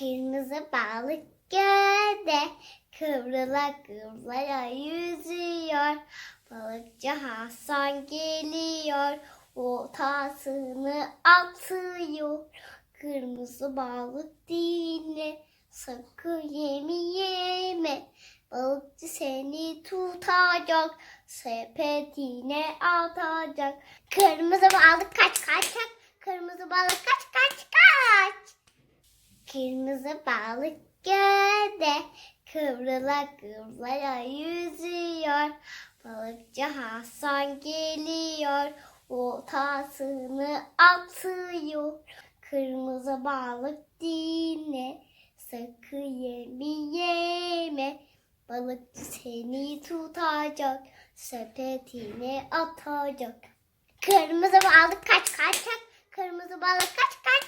Kırmızı balık gölde kıvrıla kıvrıla yüzüyor. Balıkçı Hasan geliyor, oltasını atıyor. Kırmızı balık dinle, sakın yeme yeme. Balıkçı seni tutacak, sepetine atacak. Kırmızı balık kaç kaç kaç. Kırmızı balık. Kırmızı balık gölde kıvrıla kıvrıla yüzüyor. Balıkçı Hasan geliyor, oltasını atıyor. Kırmızı balık dinle, sakın yeme yeme. Balıkçı seni tutacak, sepetine atacak. Kırmızı balık kaç kaç kaç. Kırmızı balık kaç kaç